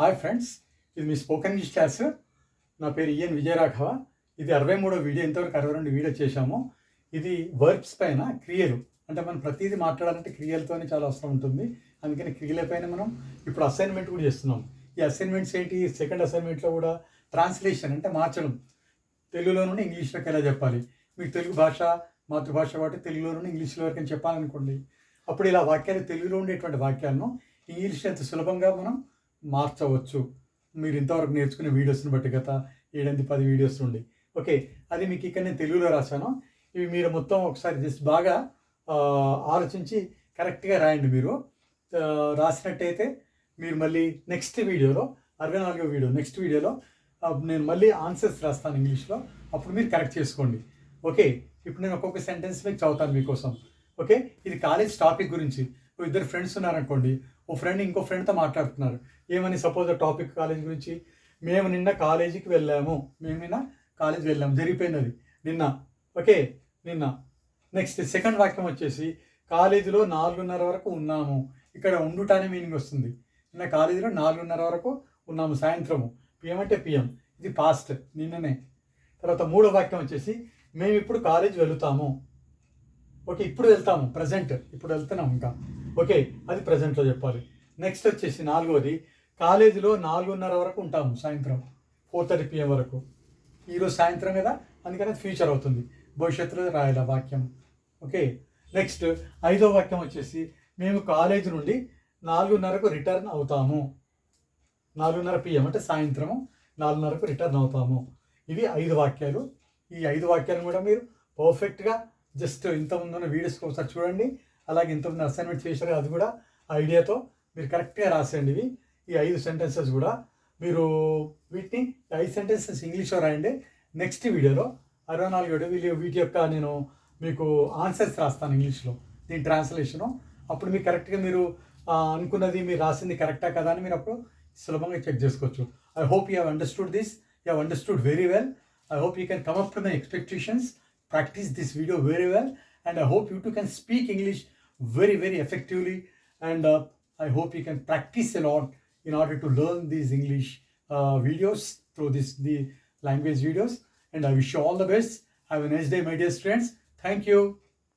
Hi friends ఇది మీ spoken English class. నా పేరు ఈఎన్ విజయరాఘవ. ఇది అరవై మూడో వీడియో ఇంతవరకు అరవై రెండు వీడియో చేశాము. ఇది వర్బ్స్ పైన క్రియలు. అంటే మనం ప్రతిదీ మాట్లాడాలంటే క్రియలతోనే చాలా అవసరం ఉంటుంది. అందుకని క్రియల పైన మనం ఇప్పుడు అసైన్మెంట్ కూడా చేస్తున్నాం. ఈ అసైన్మెంట్స్ ఏంటి? సెకండ్ అసైన్మెంట్లో కూడా ట్రాన్స్లేషన్ అంటే మార్చడం. తెలుగులో నుండి ఇంగ్లీష్లోకి ఎలా చెప్పాలి? మీకు తెలుగు భాష మాతృభాష కాబట్టి తెలుగులో నుండి ఇంగ్లీష్లో వరకు చెప్పాలనుకోండి. అప్పుడు ఇలా వాక్యాలు తెలుగులో ఉండేటువంటి వాక్యాలను ఇంగ్లీష్ ఎంత సులభంగా మనం మార్చవచ్చు. మీరు ఇంతవరకు నేర్చుకునే వీడియోస్ని బట్టి గత ఏడెనిమిది పది వీడియోస్ నుండి ఓకే అది మీకు ఇక్కడ నేను తెలుగులో రాశాను. ఇవి మీరు మొత్తం ఒకసారి జస్ట్ బాగా ఆలోచించి కరెక్ట్గా రాయండి మీరు. రాసినట్టయితే మీరు మళ్ళీ నెక్స్ట్ వీడియోలో అరవై నాలుగో వీడియో నెక్స్ట్ వీడియోలో నేను మళ్ళీ ఆన్సర్స్ రాస్తాను ఇంగ్లీష్లో. అప్పుడు మీరు కరెక్ట్ చేసుకోండి. ఓకే ఇప్పుడు నేను ఒక్కొక్క సెంటెన్స్ మీకు చదువుతాను మీకోసం. ఓకే ఇది కాలేజ్ టాపిక్ గురించి. ఇద్దరు ఫ్రెండ్స్ ఉన్నారనుకోండి ఓ ఫ్రెండ్ ఇంకో ఫ్రెండ్తో మాట్లాడుతున్నారు. ఏమని సపోజ్ టాపిక్ కాలేజ్ గురించి మేము నిన్న కాలేజీకి వెళ్ళాము. మేము నిన్న కాలేజ్ వెళ్ళాము. జరిగిపోయింది అది నిన్న. ఓకే? నిన్న. నెక్స్ట్ సెకండ్ వాక్యం వచ్చేసి కాలేజీలో నాలుగున్నర వరకు ఉన్నాము. ఇక్కడ ఉండుటనే మీనింగ్ వస్తుంది. నిన్న కాలేజీలో నాలుగున్నర వరకు ఉన్నాము. సాయంత్రము. పిఎం అంటే పిఎం ఇది పాస్ట్ నిన్ననే. తర్వాత మూడో వాక్యం వచ్చేసి మేము ఇప్పుడు కాలేజ్ వెళుతాము. ఓకే? ఇప్పుడు వెళ్తాము. ప్రజెంట్ ఇప్పుడు వెళ్తున్నాం ఇంకా. ఓకే అది ప్రజెంట్లో చెప్పాలి. నెక్స్ట్ వచ్చేసి నాలుగోది కాలేజీలో నాలుగున్నర వరకు ఉంటాము సాయంత్రం ఫోర్ థర్టీ పిఎం వరకు. ఈరోజు సాయంత్రం కదా అందుకని ఫ్యూచర్ అవుతుంది. భవిష్యత్తులో రాయాల వాక్యం. ఓకే నెక్స్ట్ ఐదో వాక్యం వచ్చేసి మేము కాలేజ్ నుండి నాలుగున్నరకు రిటర్న్ అవుతాము. నాలుగున్నర పిఎం అంటే సాయంత్రము నాలుగున్నరకు రిటర్న్ అవుతాము. ఇవి ఐదు వాక్యాలు. ఈ ఐదు వాక్యాలను కూడా మీరు పర్ఫెక్ట్గా జస్ట్ ఇంతకుముందున్న వీడియోస్కి వీడియోస్ ఒకసారి చూడండి. అలాగే ఇంతకుముందు అసైన్మెంట్ చేశారు అది కూడా ఐడియాతో మీరు కరెక్ట్గా రాసేయండి ఇవి. ఈ ఐదు సెంటెన్సెస్ కూడా. మీరు వీటిని ఐదు సెంటెన్సెస్ ఇంగ్లీష్లో రాయండి. నెక్స్ట్ వీడియోలో అరవై నాలుగు వీడియో వీటి యొక్క నేను మీకు ఆన్సర్స్ రాస్తాను ఇంగ్లీష్లో దీని ట్రాన్స్లేషను అప్పుడు మీరు కరెక్ట్గా మీరు అనుకున్నది మీరు రాసింది కరెక్టా కదా అని మీరు అప్పుడు సులభంగా చెక్ చేసుకోవచ్చు. I hope you have understood this you have understood very well I hope you can come up to my expectations practice this video very well and I hope you too can speak English very, very effectively. And uh, I hope you can practice a lot in order to learn these English uh, videos through this the language videos. And I wish you all the best. Have a nice day, my dear friends. Thank you.